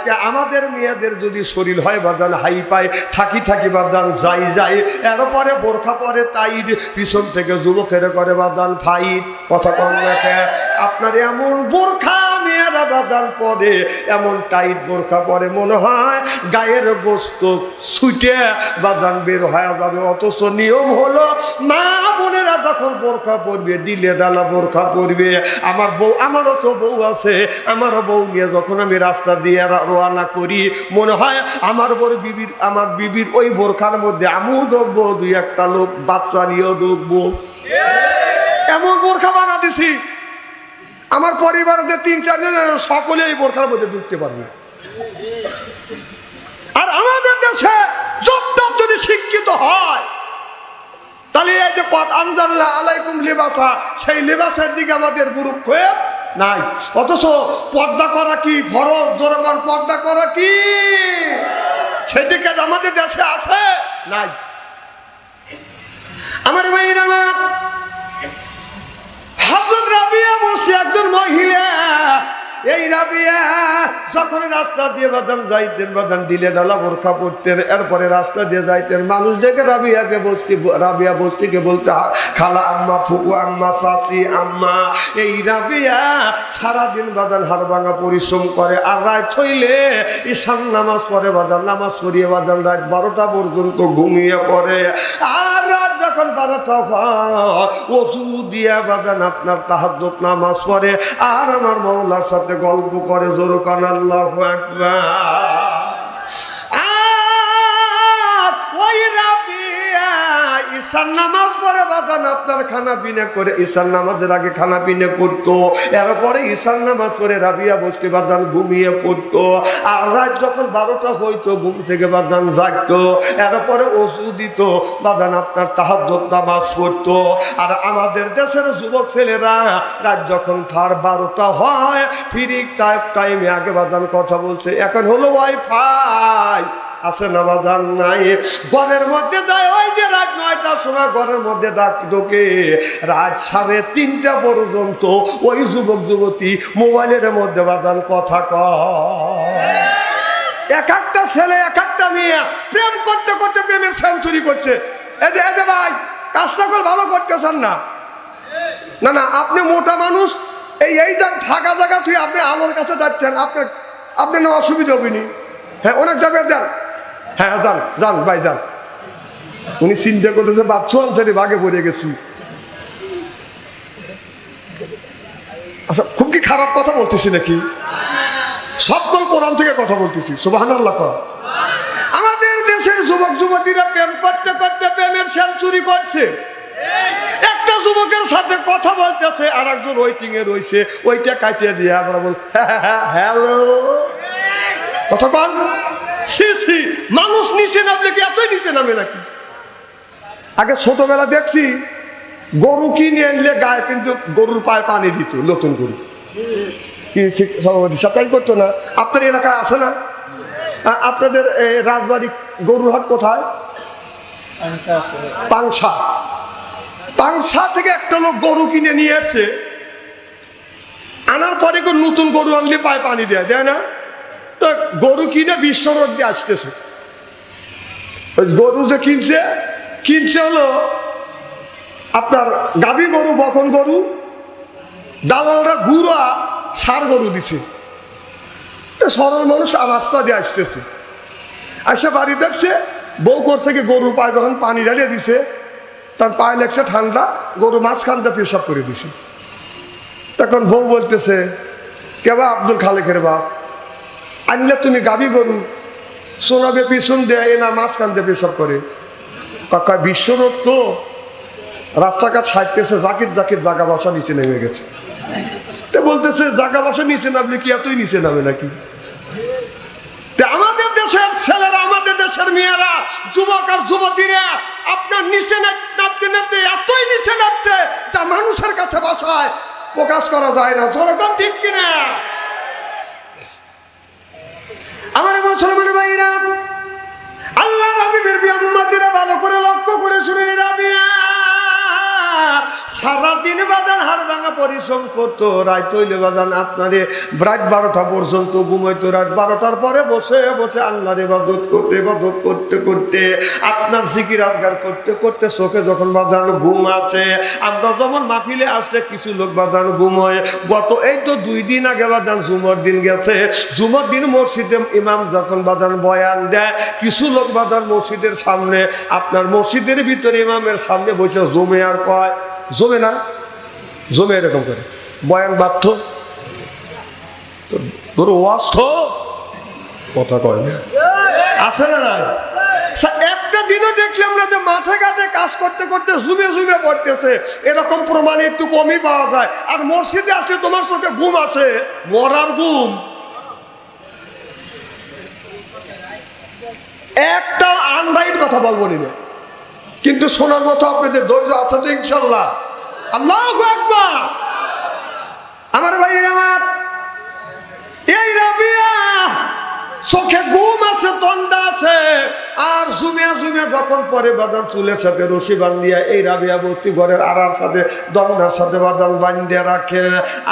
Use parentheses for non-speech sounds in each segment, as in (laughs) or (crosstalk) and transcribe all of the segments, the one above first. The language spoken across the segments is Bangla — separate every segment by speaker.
Speaker 1: আজকে আমাদের মেয়েদের যদি শরীর হয় বাদান হাই পায়, থাকি থাকি বাদান যাই যাই, এরপরে বোরখা পরে তাই পিছন থেকে যুবকের করে বাদান ফাইট কথা কম রাখে, আপনার এমন বোরখা বাদান পরে, এমন টাইট বোরখা পরে মনে হয় গায়ের বস্তু ছুটে বাদান বের হয়ে যাবে। অথচ নিয়ম হলো, মা বোনেরা যখন বোরখা পরবে, দিলে ডালা বোরখা পরবে। আমার বউ, আমারও তো বউ আছে। আমার বউ নিয়ে যখন আমি রাস্তা দিয়ে রা- রওনা করি, মনে হয় আমার বড় বিবির আমার বিবির ওই বোরখার মধ্যে আমিও ঢুকবো দুই একটা লোক বাচ্চা নিয়েও ঢুকবো এমন বোরখা বানা দিছি। আমার পরিবারের তিন চারজন সকলে এই বোরখার মধ্যে ঢুকতে পারবে। আর আমাদের দেশে যত যদি শিক্ষিত হয়, তাহলে এই যে পথ আনজাল্লাহ আলাইকুম লিবাসা, সেই লিবাসের দিকে আমাদের গুরুত্ব নাই। অথচ পর্দা করা কি ফরজ জনগণ পর্দা করা কি? সেদিকে আমাদের দেশে আছে? নাই। আমার মেয়ের আমার এই রাবিয়া, যখন রাস্তা দিয়ে বাদান যাইতেন বাদান দিলে ডালা বোরখা পড়তেন এরপরে রাস্তা দিয়ে যাইতেন, মানুষ দেখে রাবিয়াকে বস্তি, রাবিয়া বস্তিকে বলতে খালা আম্মা ফুকু আম্মা চাচি আম্মা, এই রাবিয়া সারাদিন বাদান হার ভাঙা পরিশ্রম করে, আর রাত হইলে ঈশান নামাজ পড়ে বাদান নামাজ পড়িয়ে বাদান রাত বারোটা পর্যন্ত ঘুমিয়ে পড়ে। আর যখন বারোটা ওষু দিয়া আপনার তাহাজ নামাজ পড়ে, আর আমার মৌলার সাথে গল্প করে জোর কান আল্লাহ ওই রাবিয়া নামাজ পড়ে বাদান আপনার খানা পিনা করে ঈশান নামাজের আগে খানা পিনা করতো। এরপরে ঈশান নামাজ পড়ে রাবিয়া বসতে বাদান ঘুমিয়ে পড়তো। আর রাত যখন বারোটা হইতো, ঘুম থেকে বাদান জাগতো। এরপরে ওষুধ দিত বাদান আপনার তাহাজ্জুদ নামাজ পড়তো। আর আমাদের দেশের যুবক ছেলেরা রাত যখন ঠার বারোটা হয়, ফিরিক টাইমে আগে বাদান কথা বলছে, এখন হলো ওয়াইফাই। আছে না নাই? ঘরের মধ্যে যায়, ওই যে রাত নয়টার সময় ঘরের মধ্যে ডাক ঢোকে। রাত সাড়ে তিনটা পর্যন্ত ওই যুবক, যুবতী মোবাইলের মধ্যে বাজান কথা কয়। এক একটা ছেলে, এক একটা মেয়ে প্রেম করতে করতে প্রেমের সেঞ্চুরি করছে। এদে এদে ভাই কাজটা করে ভালো করতেছেন না? না না, আপনি মোটা মানুষ, এই এই ফাঁকা জায়গা তুই আপনি আলোর কাছে যাচ্ছেন, আপনার আপনি না অসুবিধা হবিনি হ্যাঁ অনেক যাবে যান হ্যাঁ যান যান, ভাই, যান। উনি চিন্তা করতেছে বাচ্চু আনসারি বাঘে পড়ে গেছি। আচ্ছা খুব কি খারাপ কথা বলতেছি নাকি? সকল কোরআন থেকে কথা বলতেছি সুবাহান আমাদের দেশের যুবক, যুবতীরা প্রেম করতে করতে প্রেমের সেঞ্চুরি করছে। একটা যুবকের সাথে কথা বলতেছে আর একজন ওয়েটিং এ রয়েছে, ওইটা কাটিয়ে দিয়ে আমরা বল (laughs) হ্যালো। কথা কন। সি সি মানুষ নিচে নামলে কি এতই নিচে নামে নাকি? আগে ছোটবেলা দেখছি, গরু কিনে আনলে গায়ে কিন্তু গরুর পায়ে পানি দিত, নতুন গরু। সভাপতি সাপ্তাহিক করতো না? আপনার এলাকায় আছে না? আপনাদের রাজবাড়ি গরুর হাট কোথায়? পাংশা। পাংশা থেকে একটা লোক গরু কিনে নিয়ে এসছে আনার পরে নতুন গরু আনলে পায়ে পানি দেয় দেয় না? তো গরু কিনে বিশ্ব দিয়ে আসতেছে। গরু যে কিনছে কিনছে হলো আপনার গাভী গরু, বকন গরু, দালালরা গুড়া সার গরু দিছে। সরল মানুষ আর রাস্তা দিয়ে আসতেছে। আসে বাড়িতে আসছে বউ করছে কি গরুর পায়ে, যখন পানি ঢালিয়ে দিছে তার পায়ে লেগছে ঠান্ডা, গরু মাঝখানটা পেশাব করে দিছে। তখন বউ বলতেছে কেবা আব্দুল খালেকের বাপ? আনলে তুমি গাবি গরু। সোনাবে পিছন দেয় না মাঝখান দিয়ে পেশাব করে। কাকা বিশ্বরোগ তো। রাস্তাঘাট ছাড়তেছে, জাকির জাকির জাগা বাসা নিচে নেমে গেছে। তো বলতেছে, জাগা বাসা নিচে নামলে কি এতই নিচে নামে নাকি? আমাদের দেশের ছেলেরা, আমাদের দেশের মেয়েরা, যুবক আর যুবতীরা, আপনার নিচে নামতে নামতে এতই নিচে নামছে যা মানুষের কাছে বাসায় প্রকাশ করা যায় না। সরকার ঠিক কিনা? আমার মুসলমান ভাইরা আল্লাহ রবিবের বিয়াম্মাদিরা ভালো করে লক্ষ্য করে শুনে রাবিয়া সারাদিন বাদান হার ভাঙা পরিশ্রম করতো রায় তৈলে বাদান আপনারে রাত বারোটা পর্যন্ত ঘুমাইতো, রাত বারোটার পরে বসে বসে আল্লাহর ইবাদত করতে ইবাদত করতে করতে, আপনার জিকির আজগার করতে করতে চোখে যখন বাদান ঘুম আছে আমরা যখন মাহফিলে আসলে কিছু লোক বাদান ঘুমোয় গত এই তো দুই দিন আগে বাদান জুমর দিন গেছে জুমর দিন মসজিদে ইমাম যখন বাদান বয়ান দেয়, কিছু লোক বাদান মসজিদের সামনে, আপনার মসজিদের ভিতরে ইমামের সামনে বসে জমে আর কয় জমে না, জমে এরকম করে। বয়ান বাধ্য। ওয়াজ তো কথা কয় না। আছে না নাই? একটা দিনও দেখলাম না যে মাঠে ঘাটে কাজ করতে করতে জুমে পড়তেছে। এরকম প্রমাণ একটু কমই পাওয়া যায়। আর মসজিদে আসলে তোমার চোখে ঘুম আছে, মরার ঘুম। একটা আনরাইট কথা বলব নিবে কিন্তু শোনার মতো আপনাদের ধৈর্য আছে তো ইনশাল্লাহ। আল্লাহ আমার ভাইয়ের আমার। এই রাবিয়া চোখে ঘুম আছে তন্দা আছে, আর জুমিয়া জুমিয়া যখন পরে বাদাম চুলের সাথে রশি বান্ধিয়া, এই রাবিয়া বস্তি ঘরের আড়ার সাথে দন্ডার সাথে বাদাম বান্ধিয়া রাখে।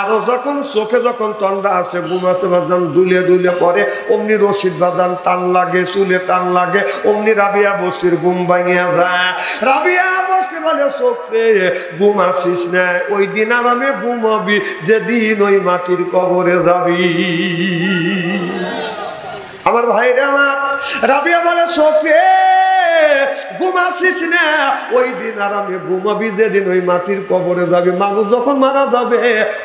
Speaker 1: আরও যখন চোখে যখন তন্ডা আছে, ঘুম আছে বাদাম দুলে দুলে পরে, অমনি রশিদ বাদাম টান লাগে, চুলে টান লাগে, অমনি রাবিয়া বস্তির ঘুম ভাঙিয়া যায়। রাবিয়া বস্তি বলে চোখ ঘুম আসিস না, ওই দিন আর আমি ঘুমাবি, যেদিন ওই মাটির কবরে যাবি। আমার ভাইরা আমার রাবিয়া বলে চোখে ঘুমাসিস না। ওই দিন আর আমি ঘুমাবি যেদিন ওই মাটির কবরে যাবে। মানুষ যখন মারা যাবে,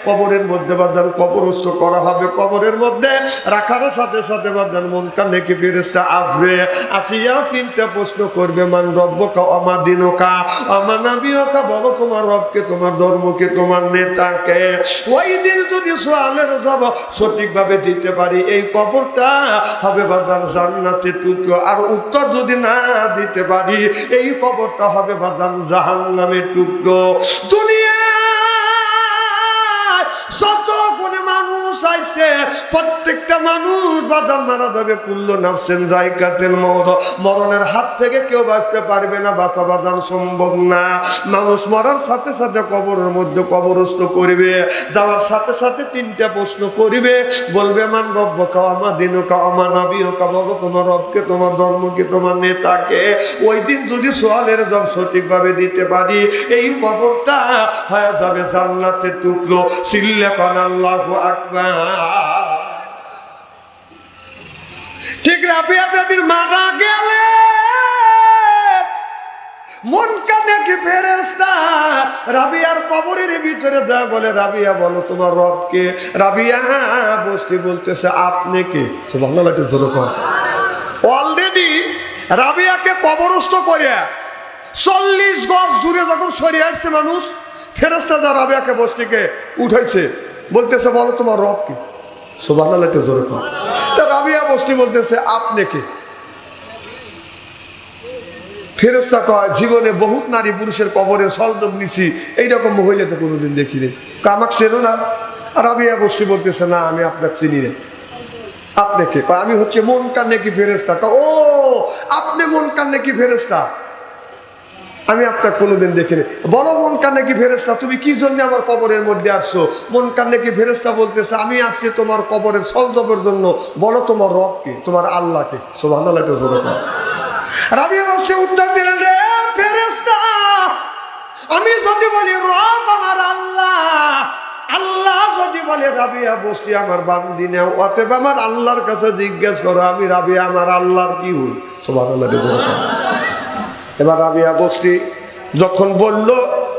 Speaker 1: কবরের মধ্যে বাদান কবরস্থ করা হবে। কবরের মধ্যে রাখার সাথে সাথে বাদান মন কানে কি ফেরেস্তা আসবে। আসিয়া তিনটা প্রশ্ন করবে, মান রব্বকা অমা দিনকা? অমা নাবিয়কা? বলো তোমার রবকে, তোমার ধর্মকে, তোমার নেতাকে। ওই দিন যদি সোয়ালের জবাব সঠিকভাবে দিতে পারি, এই কবরটা হবে বাদান জান্নাতে টুকরো আর উত্তর যদি না দিতে পারি এই কবরটা হবে বাদাম জাহান নামের টুকরো। দুনিয়া মানুষ প্রত্যেকটা মানুষ বাদাম মারা যাবে কুল্ল নাফসেন জায়গাতের মত মরণের হাত থেকে কেউ বাঁচতে পারবে না, বাঁচা বাদাম সম্ভব না। মানুষ মরার সাথে সাথে কবরের মধ্যে কবরস্থ করবে। যাওয়ার সাথে সাথে তিনটা প্রশ্ন করিবে। বলবে, মান রব্ব কামা দিন কামা নাবি কামাবো তোমার রবকে, তোমার ধর্মকে, তোমার নেতাকে। ওই দিন যদি সোয়ালের জব সঠিকভাবে দিতে পারি, এই কবরটা হয়ে যাবে জান্নাতের টুকরো। সিল্লে কান আল্লাহ আকবার। ঠিক রাবিয়া দাদির মারা গেলে, মন কানে কি ফেরেস্তা রাবিয়ার কবরের ভিতরে দেয় বলে, রাবিয়া বলো, তোমার রবকে? রাবিয়া বসতে বলতেছে, আপনি কে? জোরে কর অলরেডি রাবিয়াকে কবরস্থ করিয়া চল্লিশ গজ দূরে যখন সরিয়ে আসছে মানুষ ফেরেস্তা যা রাবিয়াকে বস্তিকে উঠাইছে বলতেছে, বলো তোমার রব কি? একটু জোরে কর তা রাবিয়া বস্তি বলতেছে, আপনি কে? ফেরস্তা কয়, জীবনে বহুত নারী পুরুষের কবরে সলজব নিছি, এইরকম মহিলা তো কোনোদিন দেখি নেই। আমাকে চেনো না? আর রাবিয়া বস্তি বলতেছে, না, আমি আপনাকে চিনি না। আপনাকে কয়, আমি হচ্ছে মন কান্নে কি ফেরেস্তা ও, আপনি মন কান্নে কি ফেরেস্তা আমি আপনার কোনোদিন দেখিনি। বলো, মন কান্নে কি ফেরেস্তা তুমি কি জন্য আমার কবরের মধ্যে আসছো? মন কান্নে কি ফেরেস্তা বলতেছে, আমি আসছি তোমার কবরের সলজবের জন্য। বলো, তোমার রবকে তোমার আল্লাহকে সোভানাল্লাহ রাবিয়া উত্তর দিলেন রে আমি যদি বলি, রব আমার আল্লাহ আল্লাহ যদি বলে, রাবিয়া, বসতি আমার বান্দি নেও। অতএব আমার আল্লাহর কাছে জিজ্ঞেস করো, আমি রাবিয়া, আমার আল্লাহর কি হই? সোভানাল্লাহ এবার রাবিয়া বসতি যখন বলল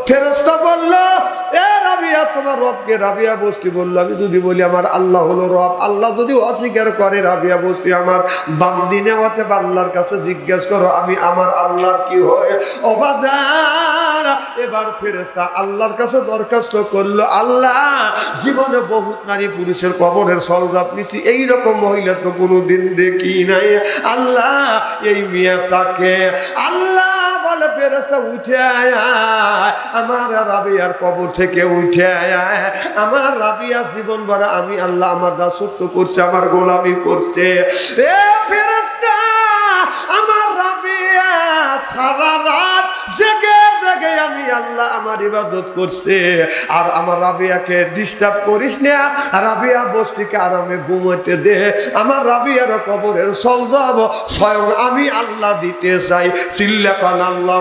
Speaker 1: ফেরস্তা বলল, এ রাবিয়া, তোমার রবকে রাবিয়া বস্তি বলল। আমি যদি বলি, আমার আল্লাহ হলো রব। আল্লাহ যদি অস্বীকার করে, রাবিয়া বস্তি আমার বান্দি নেওয়াতে আল্লাহর কাছে জিজ্ঞেস করো, আমি আমার আল্লাহ কি হয় অবাজার এবার ফেরেস্তা আল্লাহর কাছে দরখাস্ত করল, আল্লাহ, জীবনে বহুত নারী পুরুষের কবরের সলজাত নিছি, এইরকম মহিলা তো কোনোদিন দেখি নাই। আল্লাহ, এই ভরা আমি আল্লাহ আমার দাসত্ব করছে রাবিয়া সারা জেগে আমি আল্লাহ আমার ইবাদত করছে। আর আমার রাবিয়াকে ডিস্টার্ব করিস না। রাবিয়া বস্তিকে আরামে ঘুমাইতে দে। আমার রাবিয়ার কবরের সলজাব স্বয়ং আমি আল্লাহ দিতে চাই। সিল্লাকান আল্লাহ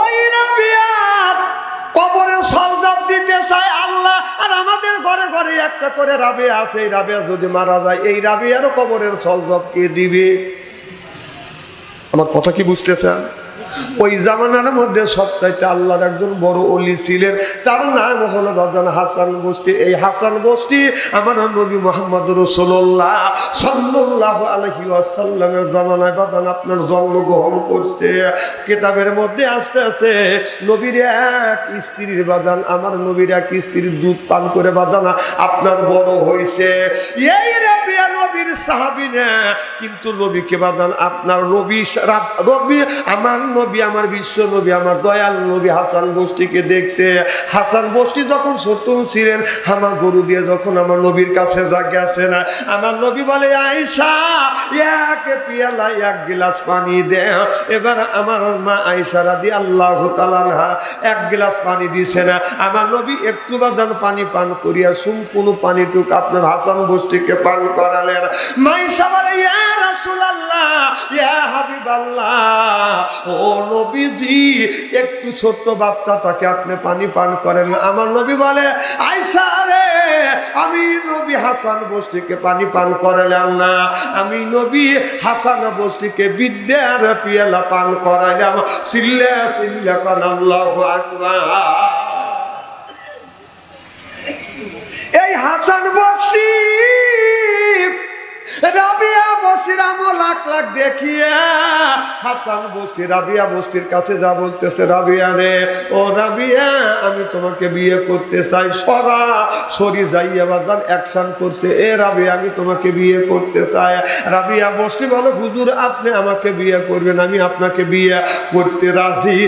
Speaker 1: ওই রাবিয়ার কবরের সলজাব দিতে চায় আল্লাহ। আর আমাদের ঘরে ঘরে একটা করে রাবিয়া আছে। এই রাবিয়া যদি মারা যায়, এই রাবিয়ারও কবরের সলজাব কে দিবে? আমার কথা কি বুঝতেছেন? ওই জামানার মধ্যে সবচাইতে আল্লাহর একজন বড় অলি ছিলেন। তার নাম হলো বাদান হাসান বস্তি এই হাসান বস্তি আমার নবী মোহাম্মদ রসোল্লাহ সাল্লাহ আলহি আসাল্লামের জামানায় বাদান আপনার জন্মগ্রহণ করছে। কেতাবের মধ্যে আস্তে আস্তে নবীর এক স্ত্রীর বাদান আমার নবীর এক স্ত্রীর দুধ পান করে বাদানা আপনার বড় হয়েছে এই নবীর সাহাবি না, কিন্তু নবীকে বাদান আপনার রবি রবি, আমার নবী, আমার বিশ্ব নবী, আমার দয়াল নবী হাসান বস্তিকে দেখছে হাসান বস্তি যখন ছোট ছিলেন, আমার গরু দিয়ে যখন আমার নবীর কাছে গেছে না, আমার নবী বলে আয়সা এক পিয়ালা এক গিলাস পানি দে। এবার আমার মা আয়সা রাদি আল্লাহ তালানহা এক গিলাস পানি দিছে না। আমার নবী একটু বাদান পানি পান করিয়া সম্পূর্ণ পানিটুক আপনার হাসান বস্তিকে পান করালেন। মাইসা বলে একটু ছোট্ট বাচ্চাটাকে আপনি পানি পান করেন। আমার নবী বলে, আয়সা রে, আমি নবী হাসান বস্তিকে পানি পান করালাম না। আমি নবী হাসান বস্তিকে বিদ্যার পিয়ালা পান করাইলাম। সিল্লে সিল্লে, কান আল্লাহ আকবার। এই হাসান বস্তি রাবিয়া রে, ও রাবিয়া, আমি তোমাকে বিয়ে করতে চাই, সরা, সরি যাইয়া বাদান অ্যাকশন করতে, এ রাবিয়া, আমি তোমাকে বিয়ে করতে চাই। রাবিয়া বস্তি বলো, হুজুর, আপনি আমাকে বিয়ে করবেন, আমি আপনাকে বিয়ে করতে রাজি।